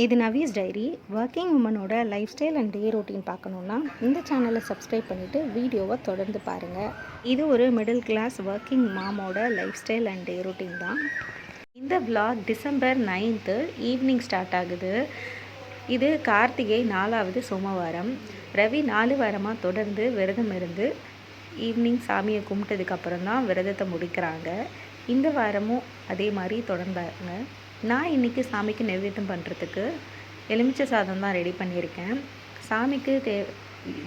இது Nawaz diary. Working உமனோட life style and day routine பார்க்கணுன்னா இந்த சேனலை சப்ஸ்கிரைப் பண்ணிவிட்டு வீடியோவை தொடர்ந்து பாருங்கள் இது ஒரு middle class working மாமோட life style and day routine தான். இந்த vlog December ninth evening start ஆகுது. இது கார்த்திகை நாலாவது சோமவாரம். ரவி நாலு வாரமாக தொடர்ந்து விரதம் இருந்து ஈவினிங் சாமியை கும்பிட்டதுக்கப்புறம் தான் விரதத்தை முடிக்கிறாங்க. இந்த வாரமும் அதே மாதிரி தொடர்ந்தாங்க. நான் இன்றைக்கி சாமிக்கு நைவேத்தியம் பண்ணுறதுக்கு எலுமிச்சை சாதம் தான் ரெடி பண்ணியிருக்கேன். சாமிக்கு தே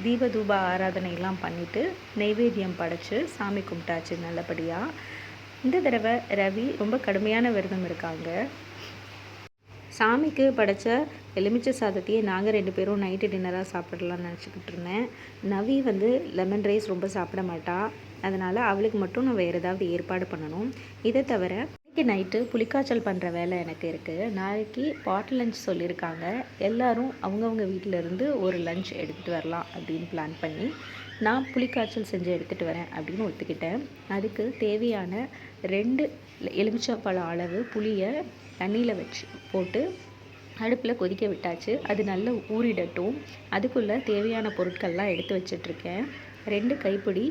தீப தூப ஆராதனையெல்லாம் பண்ணிவிட்டு நெய்வேத்தியம் படைச்சி சாமி கும்பிட்டாச்சு நல்லபடியாக இந்த தடவை ரவி ரொம்ப கடுமையான விரதம் இருக்காங்க. சாமிக்கு படைச்ச எலுமிச்சை சாதத்தையே நாங்கள் ரெண்டு பேரும் நைட்டு டின்னராக சாப்பிடலாம்னு நினச்சிக்கிட்டு இருந்தேன். நவி வந்து லெமன் ரைஸ் ரொம்ப சாப்பிட மாட்டா. அதனால் அவளுக்கு மட்டும் நான் வேறு ஏதாவது ஏற்பாடு பண்ணணும். இதை தவிர இன்றைக்கி நைட்டு புளிக்காய்ச்சல் பண்ணுற வேலை எனக்கு இருக்குது நாளைக்கு பாட் லஞ்ச் சொல்லியிருக்காங்க. எல்லோரும் அவங்கவுங்க வீட்டில் இருந்து ஒரு லஞ்ச் எடுத்துகிட்டு வரலாம் அப்படின்னு பிளான் பண்ணி நான் புளிக்காய்ச்சல் செஞ்சு எடுத்துகிட்டு வரேன் அப்படின்னு ஒத்துக்கிட்டேன். அதுக்கு தேவையான ரெண்டு எலுமிச்சப்பழம் அளவு புளியை தண்ணியில் வச்சு போட்டு அடுப்பில் கொதிக்க விட்டாச்சு. அது நல்லா ஊறிடட்டும். அதுக்குள்ளே தேவையான பொருட்கள்லாம் எடுத்து வச்சிட்ருக்கேன் ரெண்டு கைப்பிடி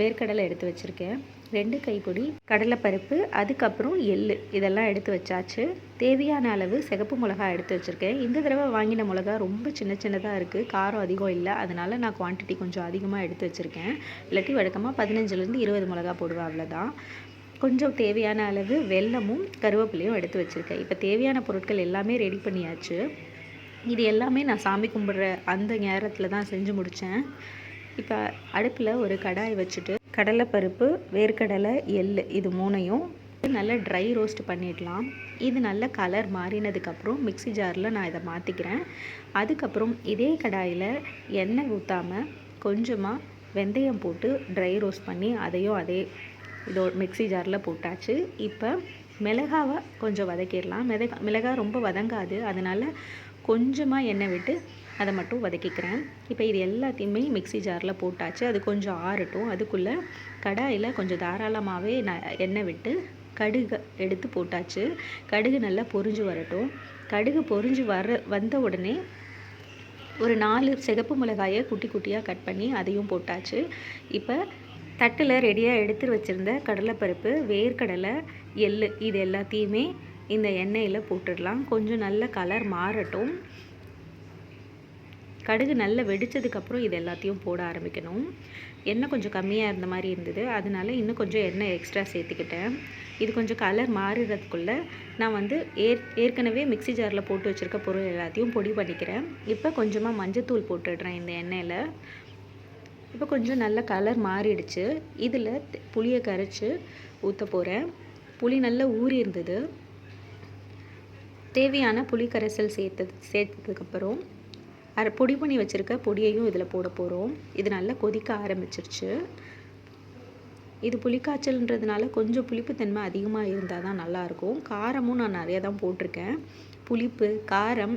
வேர்க்கடலை எடுத்து வச்சுருக்கேன். ரெண்டு கைப்பொடி கடலைப்பருப்பு அதுக்கப்புறம் எள்ளு. இதெல்லாம் எடுத்து வச்சாச்சு. தேவையான அளவு சிகப்பு மிளகா எடுத்து வச்சுருக்கேன். இந்த தடவை வாங்கின மிளகா ரொம்ப சின்ன சின்னதாக இருக்குது காரம் அதிகம் இல்லை. அதனால் நான் குவான்டிட்டி கொஞ்சம் அதிகமாக எடுத்து வச்சுருக்கேன். இல்லாட்டி வழக்கமாக பதினஞ்சுலேருந்து இருபது மிளகா போடுவேன். அவ்வளோதான் கொஞ்சம் தேவையான அளவு வெல்லமும் கருவேப்பிலையும் எடுத்து வச்சுருக்கேன். இப்போ தேவையான பொருட்கள் எல்லாமே ரெடி பண்ணியாச்சு. இது எல்லாமே நான் சாமி கும்பிட்ற அந்த நேரத்தில் தான் செஞ்சு முடித்தேன் இப்போ அடுப்பில் ஒரு கடாய் வச்சுட்டு கடலைப்பருப்பு வேர்க்கடலை எள் இது மூணையும் நல்லா ட்ரை ரோஸ்ட் பண்ணிடலாம். இது நல்ல கலர் மாறினதுக்கப்புறம் மிக்ஸி ஜாரில் நான் இதை மாற்றிக்கிறேன் அதுக்கப்புறம் இதே கடாயில் எண்ணெய் ஊற்றாமல் கொஞ்சமாக வெந்தயம் போட்டு ட்ரை ரோஸ்ட் பண்ணி அதையும் அதே இதோ மிக்ஸி ஜாரில் போட்டாச்சு. இப்போ மிளகாவை கொஞ்சம் வதக்கிடலாம். மிளகா மிளகாய் ரொம்ப வதங்காது. அதனால் கொஞ்சமாக எண்ணெய் விட்டு அதை மட்டும் வதக்கிக்கிறேன். இப்போ இது எல்லாத்தையுமே மிக்ஸி ஜாரில் போட்டாச்சு. அது கொஞ்சம் ஆறட்டும். அதுக்குள்ளே கடாயில் கொஞ்சம் தாராளமாகவே நான் எண்ணெய் விட்டு கடுகு எடுத்து போட்டாச்சு. கடுகு நல்லா பொரிஞ்சு வரட்டும். கடுகு பொரிஞ்சு வர வந்த உடனே ஒரு நாலு சிகப்பு மிளகாயை குட்டி குட்டியாக கட் பண்ணி அதையும் போட்டாச்சு. இப்போ தட்டில் ரெடியாக எடுத்து வச்சுருந்த கடலைப்பருப்பு வேர்க்கடலை எள்ளு இது எல்லாத்தையுமே இந்த எண்ணெயில் போட்டுடலாம். கொஞ்சம் நல்ல கலர் மாறட்டும். கடுகு நல்லா வெடித்ததுக்கப்புறம் இது எல்லாத்தையும் போட ஆரம்பிக்கணும். எண்ணெய் கொஞ்சம் கம்மியாக இருந்த மாதிரி இருந்தது. அதனால இன்னும் கொஞ்சம் எண்ணெய் எக்ஸ்ட்ரா சேர்த்துக்கிட்டேன். இது கொஞ்சம் கலர் மாறுறதுக்குள்ளே நான் வந்து ஏற் ஏற்கனவே மிக்ஸி ஜாரில் போட்டு வச்சுருக்க பொருள் எல்லாத்தையும் பொடி பண்ணிக்கிறேன். இப்போ கொஞ்சமாக மஞ்சத்தூள் போட்டுடுறேன் இந்த எண்ணெயில். இப்போ கொஞ்சம் நல்ல கலர் மாறிடுச்சு. இதில் புளியை கரைச்சி ஊற்ற போகிறேன் புளி நல்லா ஊறி இருந்தது. தேவையான புளி கரைசல் சேர்த்தது சேர்த்ததுக்கப்புறம் அரை பொடி பண்ணி வச்சுருக்க பொடியையும் இதில் போட போகிறோம் இது நல்லா கொதிக்க ஆரம்பிச்சிருச்சு. இது புளிக்காய்ச்சல்ன்றதுனால கொஞ்சம் புளிப்புத்தன்மை அதிகமாக இருந்தால் தான் நல்லாயிருக்கும் காரமும் நான் நிறையா தான் போட்டிருக்கேன். புளிப்பு காரம்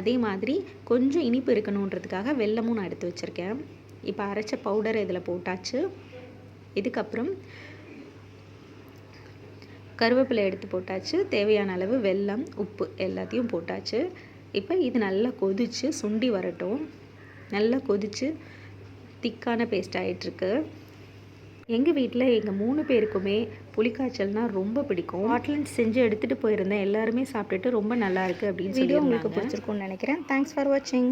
அதே மாதிரி கொஞ்சம் இனிப்பு இருக்கணுன்றதுக்காக வெல்லமும் நான் எடுத்து வச்சுருக்கேன். இப்போ அரைச்ச பவுடர் இதில் போட்டாச்சு. இதுக்கப்புறம் கருவேப்பிலை எடுத்து போட்டாச்சு. தேவையான அளவு வெல்லம் உப்பு எல்லாத்தையும் போட்டாச்சு. இப்போ இது நல்லா கொதித்து சுண்டி வரட்டும். நல்லா கொதித்து திக்கான பேஸ்ட் ஆகிட்டுருக்கு எங்கள் வீட்டில் எங்கள் மூணு பேருக்குமே புளிக்காய்ச்சல்னால் ரொம்ப பிடிக்கும். ஹாட்லண்ட் செஞ்சு எடுத்துகிட்டு போயிருந்தேன். எல்லாருமே சாப்பிட்டுட்டு ரொம்ப நல்லா இருக்குது அப்படின்னு சொல்லி உங்களுக்கு பிடிச்சிருக்கும்னு நினைக்கிறேன். தேங்க்ஸ் ஃபார் வாட்சிங்